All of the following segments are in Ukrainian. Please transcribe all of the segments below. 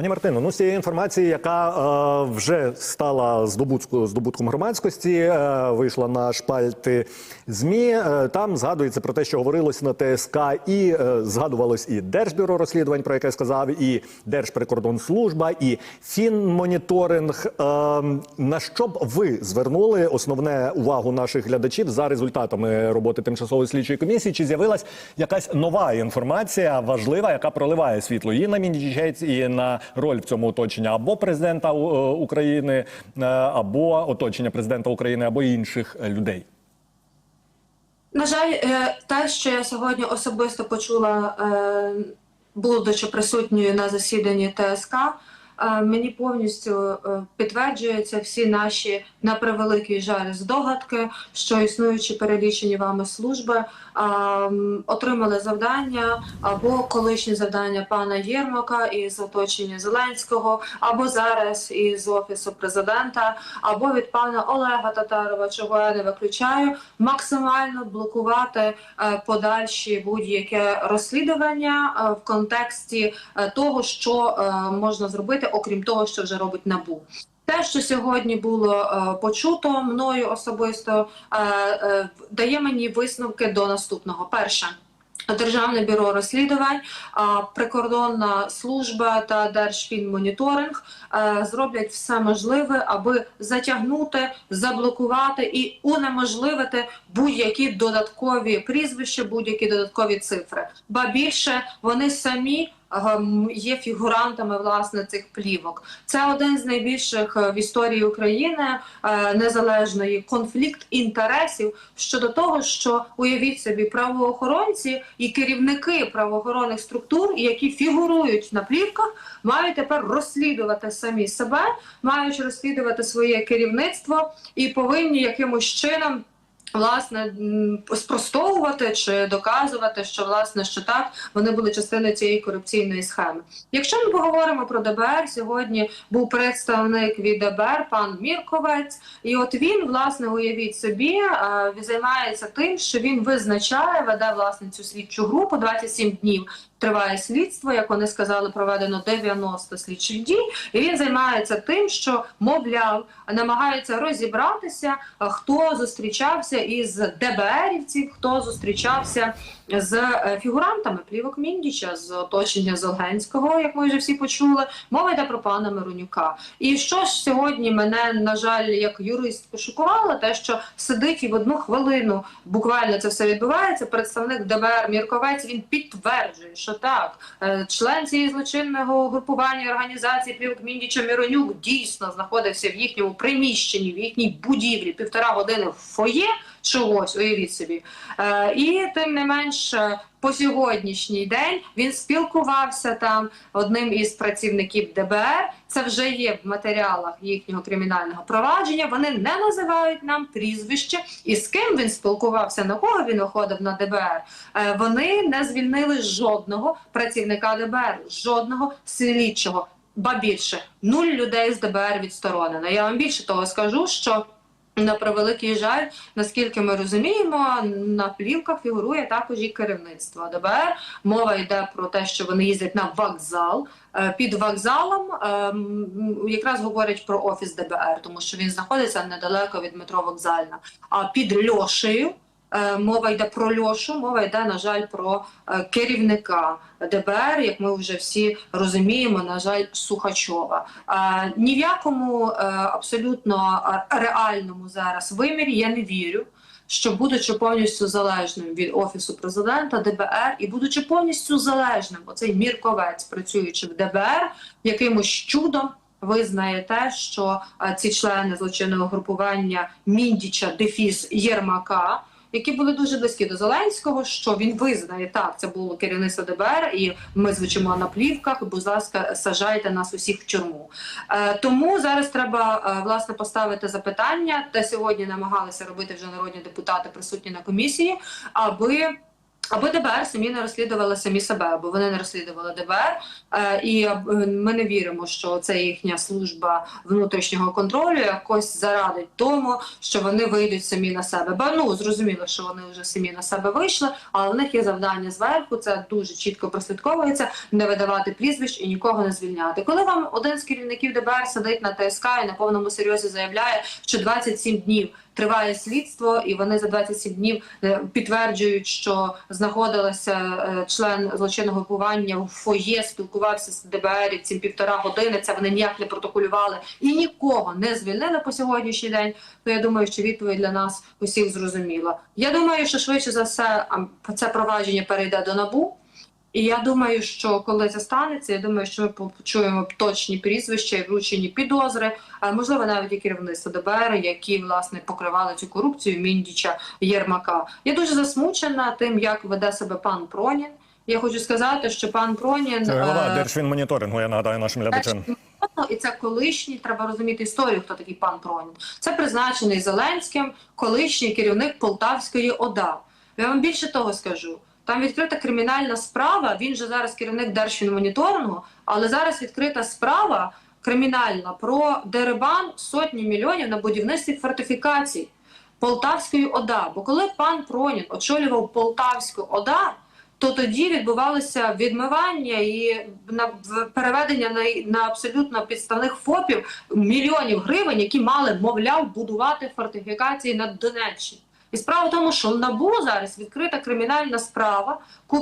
Пані Мартино, ну з цієї інформації, яка е, вже стала здобутку, здобутком громадськості, е, вийшла на шпальти ЗМІ. Е, там згадується про те, що говорилось на ТСК, і е, згадувалось і Держбюро розслідувань, про яке сказав, і Держприкордонслужба, і Фінмоніторинг. Е, на що б ви звернули основне увагу наших глядачів за результатами роботи тимчасової слідчої комісії? Чи з'явилась якась нова інформація важлива, яка проливає світло і на Мінічець, і на роль в цьому оточенні або президента е, України, е, або оточення президента України, або інших е, людей? На жаль, те, що я сьогодні особисто почула, будучи присутньою на засіданні ТСК, мені повністю е, підтверджуються всі наші на превеликий жаль здогадки, що існуючі перелічені вами служби отримали завдання або колишні завдання пана Єрмака із оточення Зеленського, або зараз із офісу президента, або від пана Олега Татарова, чого я не виключаю, максимально блокувати е, подальші будь-яке розслідування е, в контексті того, що можна зробити, окрім того, що вже робить набу. Те, що сьогодні було е, почуто мною особисто, е, е, дає мені висновки до наступного. Перше. Державне бюро розслідувань, прикордонна служба та Держфінмоніторинг зроблять все можливе, аби затягнути, заблокувати і унеможливити будь-які додаткові прізвища, будь-які додаткові цифри. Ба більше вони самі є фігурантами власне цих плівок. Це один з найбільших е, в історії України е, незалежної конфлікт інтересів щодо того, що уявіть собі правоохоронці і керівники правоохоронних структур, які фігурують на плівках, мають тепер розслідувати самі себе, мають розслідувати своє керівництво і повинні якимось чином. Власне, спростовувати чи доказувати, що власне що так вони були частиною цієї корупційної схеми. Якщо ми поговоримо про ДБР, сьогодні був представник від ДБР, пан Мірковець, і от він, власне, уявіть собі, е, займається тим, що він визначає, веде власне цю слідчу групу 27 днів. Триває слідство, як вони сказали, проведено 90 слідчих дій, і він займається тим, що мовляв намагається розібратися, хто зустрічався із ДБРівців, хто зустрічався з е, фігурантами плівок Міндіча з оточення Зеленського, як ми вже всі почули. Мова йде про пана Миронюка. І що ж сьогодні мене на жаль, як юрист пошокувало, те, що сидить і в одну хвилину буквально це все відбувається. Представник ДБР Мірковець він підтверджує, що так, е, член цієї злочинного групування організації плівок Міндіча Миронюк дійсно знаходився в їхньому приміщенні, в їхній будівлі півтора години в фоє чогось, уявіть собі. Е, і тим не менш, по сьогоднішній день він спілкувався там одним із працівників ДБР. Це вже є в матеріалах їхнього кримінального провадження. Вони не називають нам прізвище і з ким він спілкувався, на кого він виходив на ДБР. Е, Вони не звільнили жодного працівника ДБР, жодного слідчого. Ба більше нуль людей з ДБР відсторонено. Я вам більше того скажу, що на превеликий жаль, наскільки ми розуміємо, на плівках фігурує також і керівництво ДБР. Мова йде про те, що вони їздять на вокзал. Е, Під вокзалом ем, якраз говорять про офіс ДБР, тому що він знаходиться недалеко від метро Вокзальна. А під Льошею е, мова йде про Льошу, мова йде, на жаль, про е, керівника ДБР, як ми вже всі розуміємо, на жаль, Сухачова. Е, Ні в якому е, абсолютно е, реальному зараз вимірі я не вірю. Що будучи повністю залежним від офісу президента ДБР і будучи повністю залежним, оцей мірковець, працюючи в ДБР, якимось чудом визнає те, що е, ці члени злочинного групування Міндіча Дефіс Єрмака. Які були дуже близькі до Зеленського, що він визнає так, це було керівництво ДБР, і ми звучимо на плівках. Будь ласка, сажайте нас усіх в тюрму. Е, тому зараз треба е, власне поставити запитання, де сьогодні намагалися робити вже народні депутати присутні на комісії, аби Аби ДБР самі не розслідували самі себе, або вони не розслідували ДБР, е, і е, ми не віримо, що це їхня служба внутрішнього контролю якось зарадить тому, що вони вийдуть самі на себе. Бо ну зрозуміло, що вони вже самі на себе вийшли, але в них є завдання зверху. Це дуже чітко прослідковується не видавати прізвищ і нікого не звільняти. Коли вам один з керівників ДБР сидить на ТСК і на повному серйозі заявляє, що 27 днів триває слідство, і вони за 27 днів е, підтверджують, що знаходилася е, член злочинного групування в фоє, спілкувався з ДБР цим півтора години. Це вони ніяк не протоколювали і нікого не звільнили по сьогоднішній день. То я думаю, що відповідь для нас усіх зрозуміла. Я думаю, що швидше за все це провадження перейде до набу. І я думаю, що коли це станеться, я думаю, що ми почуємо точні прізвища і вручені підозри, а можливо навіть і керівництво ДБР, які власне покривали цю корупцію Міндіча Єрмака. Я дуже засмучена тим, як веде себе пан Пронін. Я хочу сказати, що пан Пронін Це голова е, Держфінмоніторингу, я нагадаю нашим глядачам. і це колишній, треба розуміти історію, хто такий пан Пронін. Це призначений Зеленським, колишній керівник Полтавської ОДА. Я вам більше того скажу. Там відкрита кримінальна справа. Він же зараз керівник Держфінмоніторингу, але зараз відкрита справа кримінальна про дерибан сотні мільйонів на будівництві фортифікацій Полтавської ОДА. Бо коли пан Пронін очолював Полтавську ОДА, то тоді відбувалося відмивання і переведення на, на абсолютно підставних ФОПів мільйонів гривень, які мали, мовляв, будувати фортифікації на Донеччині. І справа в тому, що НАБУ зараз відкрита кримінальна справа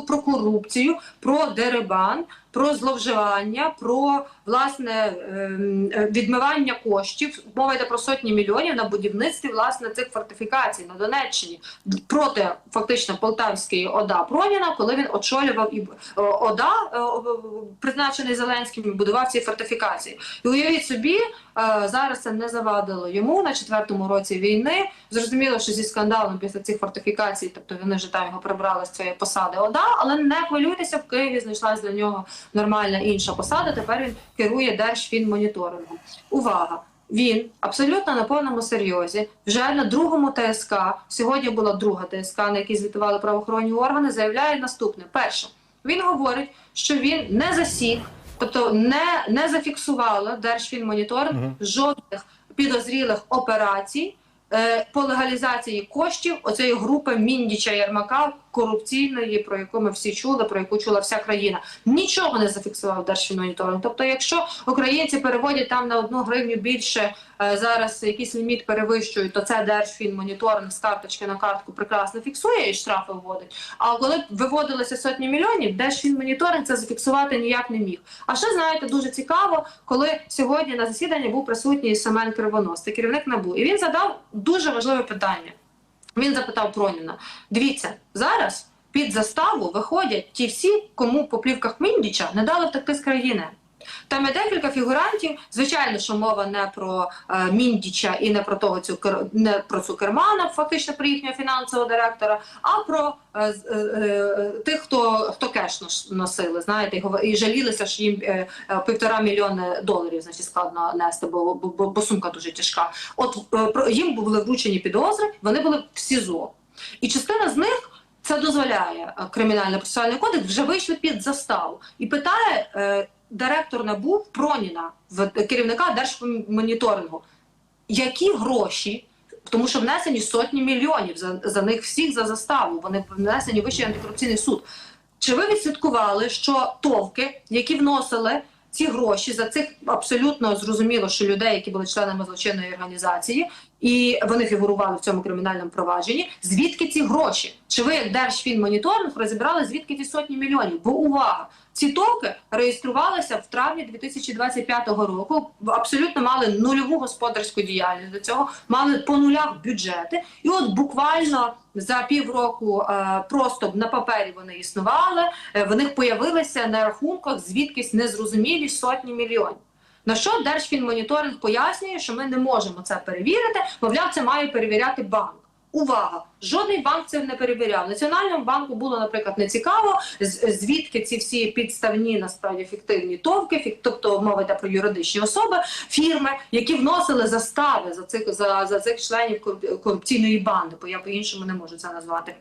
про корупцію, про дерибан, про зловживання, про власне ем, е, відмивання коштів. Мова йде про сотні мільйонів на будівництві власне цих фортифікацій на Донеччині проти фактично Полтавської ОДА Проніна, коли він очолював і ОДА, е, призначений Зеленським, і будував ці фортифікації. І уявіть собі, е, зараз це не завадило йому на четвертому році війни. Зрозуміло, що зі скандалом після цих фортифікацій, тобто вони вже там його прибрали з цієї посади ОДА, але не хвилюйтеся, в Києві знайшлась для нього нормальна інша посада. Тепер він керує Держфінмоніторингом. Увага! Він абсолютно на повному серйозі вже на другому ТСК. Сьогодні була друга ТСК, на якій звітували правоохоронні органи. Заявляє наступне: перше, він говорить, що він не засік, тобто не, не зафіксувала Держфінмоніторинг Мгм. жодних підозрілих операцій е, по легалізації коштів оцієї групи Міндіча Єрмака корупційної, про яку ми всі чули, про яку чула вся країна. Нічого не зафіксував Держфінмоніторинг. Тобто, якщо українці переводять там на одну гривню більше е, зараз якийсь ліміт перевищують, то це Держфінмоніторинг з карточки на картку прекрасно фіксує і штрафи вводить. А коли виводилися сотні мільйонів, Держфінмоніторинг це зафіксувати ніяк не міг. А ще знаєте, дуже цікаво, коли сьогодні на засіданні був присутній Семен Кривонос, керівник НАБУ, і він задав дуже важливе питання. Він запитав Проніна: дивіться, зараз під заставу виходять ті всі, кому по плівках Міндіча не дали втекти з країни. Там є декілька фігурантів. Звичайно, що мова не про е, Міндіча і не про того цю не про Цукермана, фактично про їхнього фінансового директора, а про е, е, е, тих, хто хто кеш носили, знаєте, і жалілися, що їм е, е, півтора мільйони доларів, значить, складно нести, бо, бо, бо, сумка дуже тяжка. От е, їм були вручені підозри, вони були в СІЗО, і частина з них. Це дозволяє е, кримінальний процесуальний кодекс вже вийшли під заставу і питає е, директор НАБУ Проніна, керівника Держмоніторингу, які гроші, тому що внесені сотні мільйонів за, за них всіх за заставу. Вони внесені в Вищий антикорупційний суд. Чи ви відслідкували, що товки, які вносили ці гроші за цих абсолютно зрозуміло, що людей, які були членами злочинної організації, і вони фігурували в цьому кримінальному провадженні. Звідки ці гроші? Чи ви, як Держфінмоніторинг, розібрали звідки ці сотні мільйонів? Бо увага! Ці токи реєструвалися в травні 2025 року. Абсолютно мали нульову господарську діяльність до цього, мали по нулях бюджети, і от буквально за півроку е, просто на папері вони існували. е, в них появилися на рахунках звідкись незрозумілі сотні мільйонів. На що Держфінмоніторинг пояснює, що ми не можемо це перевірити, мовляв, це має перевіряти банк. Увага! Жодний банк це не перевіряв. Національному банку було, наприклад, не цікаво, звідки ці всі підставні насправді фіктивні товки, тобто мова йде про юридичні особи, фірми, які вносили застави за цих за, за цих членів кору- корупційної банди, бо я по іншому не можу це назвати.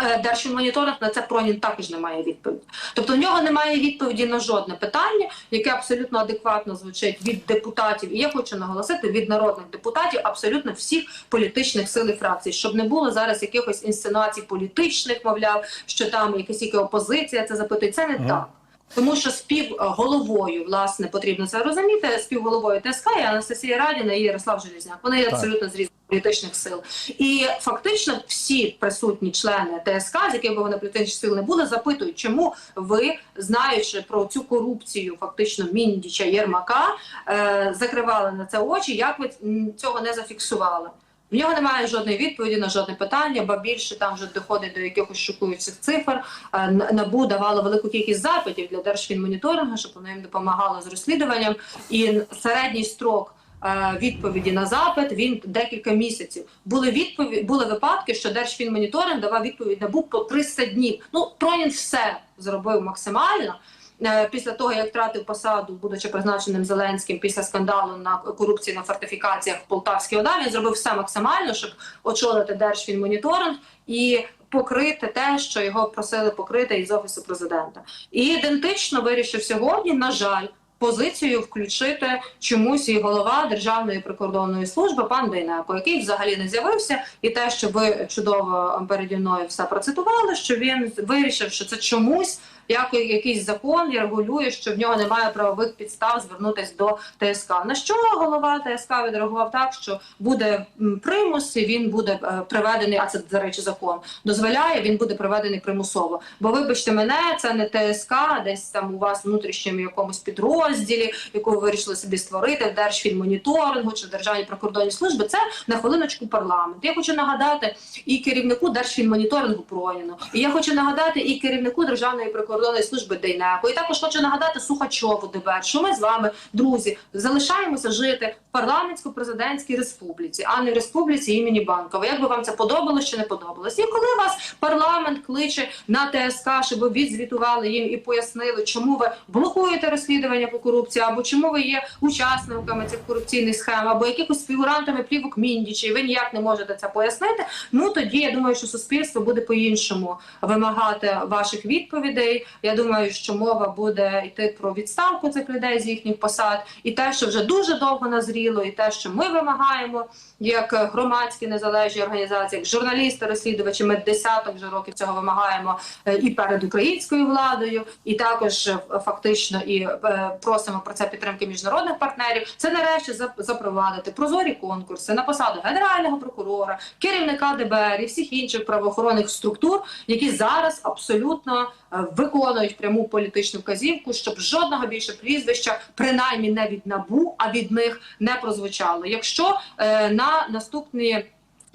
Е, Держфінмоніторинг на це Пронін також не має відповіді. Тобто в нього немає відповіді на жодне питання, яке абсолютно адекватно звучить від депутатів. І я хочу наголосити від народних депутатів абсолютно всіх політичних сил і фракцій, щоб не було зараз якихось інсценуацій політичних, мовляв, що там якась тільки опозиція це запитує. Це не Мгм. так. Тому що співголовою, власне, потрібно це розуміти. Співголовою ТСК є Анастасія Радіна і Ярослав Желізняк. Вони Так. абсолютно з різних політичних сил. І фактично всі присутні члени ТСК, з яких вони політичних сил не були, запитують, чому ви, знаючи про цю корупцію, фактично Міндіча Єрмака, е, закривали на це очі. Як ви цього не зафіксували? В нього немає жодної відповіді на жодне питання, ба більше там вже доходить до якихось шокуючих цифр. Е, НАБУ давало велику кількість запитів для Держфінмоніторингу, щоб воно їм допомагало з розслідуванням. І середній строк відповіді на запит він декілька місяців. Були відповіді, були випадки, що Держфінмоніторинг давав відповідь НАБУ по 300 днів. Ну Пронін все зробив максимально. Е, Після того, як втратив посаду, будучи призначеним Зеленським після скандалу на корупції на фортифікаціях в Полтавській ОДА, він зробив все максимально, щоб очолити Держфінмоніторинг і покрити те, що його просили покрити із офісу президента. І ідентично вирішив сьогодні, на жаль, позицію включити чомусь і голова Державної прикордонної служби пан Дейнеко, який взагалі не з'явився, і те, що ви чудово переді мною все процитували, що він вирішив, що це чомусь як якийсь закон регулює, що в нього немає правових підстав звернутися до ТСК. На що голова ТСК відреагував так, що буде примус, і він буде е, приведений. А це до речі, закон дозволяє. Він буде приведений примусово. Бо вибачте мене, це не ТСК, десь там у вас внутрішньому якомусь підрозділі, яку ви вирішили собі створити в Держфінмоніторингу чи в Державній прикордонній. Це на хвилиночку парламент. Я хочу нагадати і керівнику Держфінмоніторингу Проніну, і я хочу нагадати і керівнику Державної прикордонної служби Дейнеко. І також хочу нагадати Сухачову ДБР, що ми з вами, друзі, залишаємося жити в парламентсько-президентській республіці, а не в республіці імені Банкова. Як би вам це подобалось чи не подобалось? І коли вас парламент кличе на ТСК, щоб ви відзвітували їм і пояснили, чому ви блокуєте розслідування по корупції, або чому ви є учасниками цих корупційних схем, або якихось фігурантами плівок Міндічі, і ви ніяк не можете це пояснити. Ну тоді я думаю, що суспільство буде по-іншому вимагати ваших відповідей. Я думаю, що мова буде йти про відставку цих людей з їхніх посад, і те, що вже дуже довго назріло, і те, що ми вимагаємо, як громадські незалежні організації, як журналісти, розслідувачі, ми десяток вже років цього вимагаємо е, і перед українською владою, і також е, фактично і е, просимо про це підтримки міжнародних партнерів. Це нарешті запровадити прозорі конкурси на посаду генерального прокурора, керівника ДБР і всіх інших правоохоронних структур, які зараз абсолютно виконують пряму політичну вказівку, щоб жодного більше прізвища, принаймні не від набу, а від них не прозвучало. Якщо е, на наступні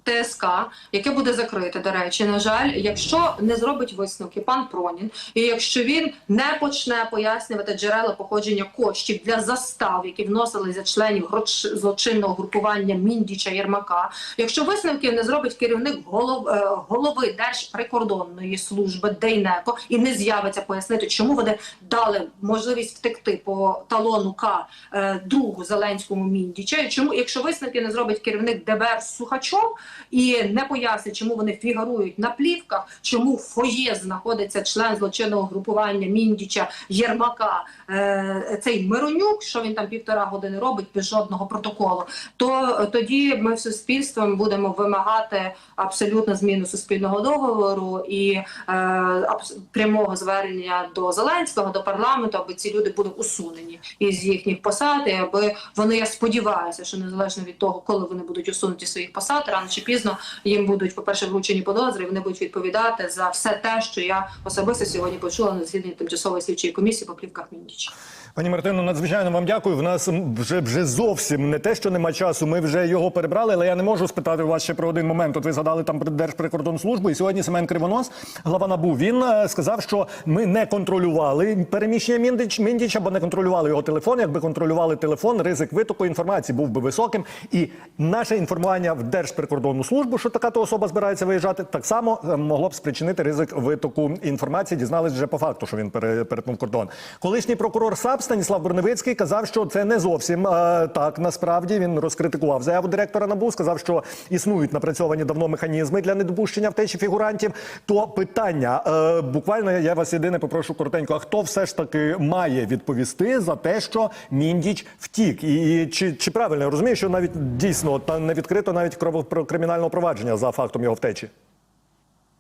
ТСК, яке буде закрите, до речі, на жаль, якщо не зробить висновки пан Пронін, і якщо він не почне пояснювати джерела походження коштів для застав, які вносили за членів злочинного групування Міндіча Єрмака, якщо висновків не зробить керівник голов, е, голови Держприкордонної служби Дейнеко і не з'явиться пояснити, чому вони дали можливість втекти по талону К е, другу Зеленському Міндіча, і чому, якщо висновки не зробить керівник ДБР Сухачов, і не пояснить, чому вони фігурують на плівках, чому в фоє знаходиться член злочинного групування Міндіча Єрмака, е, цей Миронюк, що він там півтора години робить без жодного протоколу. То тоді ми в суспільством будемо вимагати абсолютно зміну суспільного договору і е, прямого звернення до Зеленського, до парламенту, аби ці люди були усунені із їхніх посад, і аби вони, я сподіваюся, що незалежно від того, коли вони будуть усунуті своїх посад, рано чи пізно їм будуть, по-перше, вручені подозри, і вони будуть відповідати за все те, що я особисто сьогодні почула на засіданні тимчасової слідчої комісії по плівках Міндіча. Пані Мартино, надзвичайно вам дякую. В нас вже вже зовсім не те, що нема часу. Ми вже його перебрали, але я не можу спитати вас ще про один момент. От ви згадали там про Держприкордонслужбу, і сьогодні Семен Кривонос, глава НАБУ, він е, сказав, що ми не контролювали переміщення Міндіч, Міндіча, бо не контролювали його телефон. Якби контролювали телефон, ризик витоку інформації був би високим. І наше інформування в Держприкордонну службу, що така то особа збирається виїжджати, так само е, могло б спричинити ризик витоку інформації. Дізнались вже по факту, що він пере- перетнув кордон. Колишній прокурор САП генштаб Станіслав Броневицький казав, що це не зовсім е, так. Насправді він розкритикував заяву директора НАБУ, сказав, що існують напрацьовані давно механізми для недопущення втечі фігурантів. То питання е, буквально я вас єдине попрошу коротенько. А хто все ж таки має відповісти за те, що Міндіч втік? І, і чи, чи правильно я розумію, що навіть дійсно та не відкрито навіть кримінального провадження за фактом його втечі?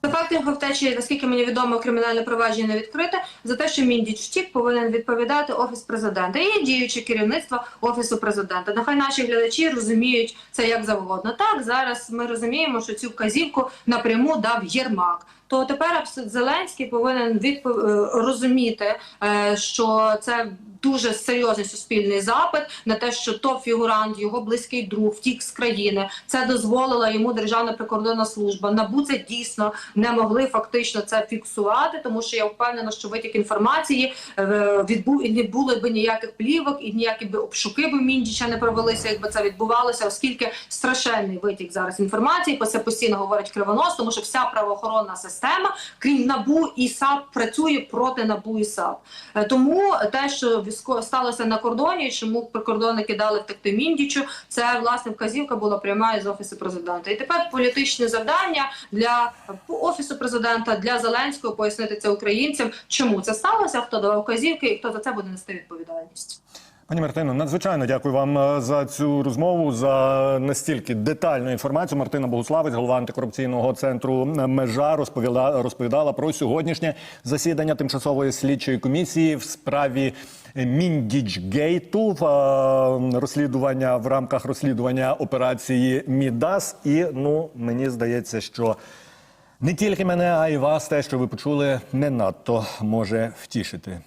За фактом втечі, наскільки мені відомо, кримінальне провадження не відкрите. За те, що Міндіч втік, повинен відповідати офіс президента і діюче керівництво офісу президента. Нехай наші глядачі розуміють це як завгодно. Так зараз ми розуміємо, що цю вказівку напряму дав Єрмак. То тепер Зеленський повинен відпов... е, розуміти, е, що це дуже серйозний суспільний запит на те, що топ-фігурант, його близький друг втік з країни. Це дозволила йому Державна прикордонна служба. Набу це дійсно не могли фактично це фіксувати, тому що я впевнена, що витік інформації е, відбув і не було б ніяких плівок, і ніякі б обшуки б Міндіча не провелися, якби це відбувалося, оскільки страшенний витік зараз інформації. Про це постійно говорить Кривонос, тому що вся правоохоронна система, крім набу і САП, працює проти набу і САП. Е, Тому те, що військо сталося на кордоні, чому прикордонники дали втекти Міндічу, це власне вказівка була пряма із офісу президента. І тепер політичне завдання для офісу президента для Зеленського пояснити це українцям, чому це сталося, хто давав вказівки і хто за це буде нести відповідальність. Пані Мартино, надзвичайно дякую вам е, за цю розмову, за настільки детальну інформацію. Мартина Богуславець, голова антикорупційного центру Межа, розповіла розповідала про сьогоднішнє засідання тимчасової слідчої комісії в справі Міндічгейту, е, розслідування в рамках розслідування операції Мідас. І ну мені здається, що не тільки мене, а й вас, те, що ви почули, не надто може втішити.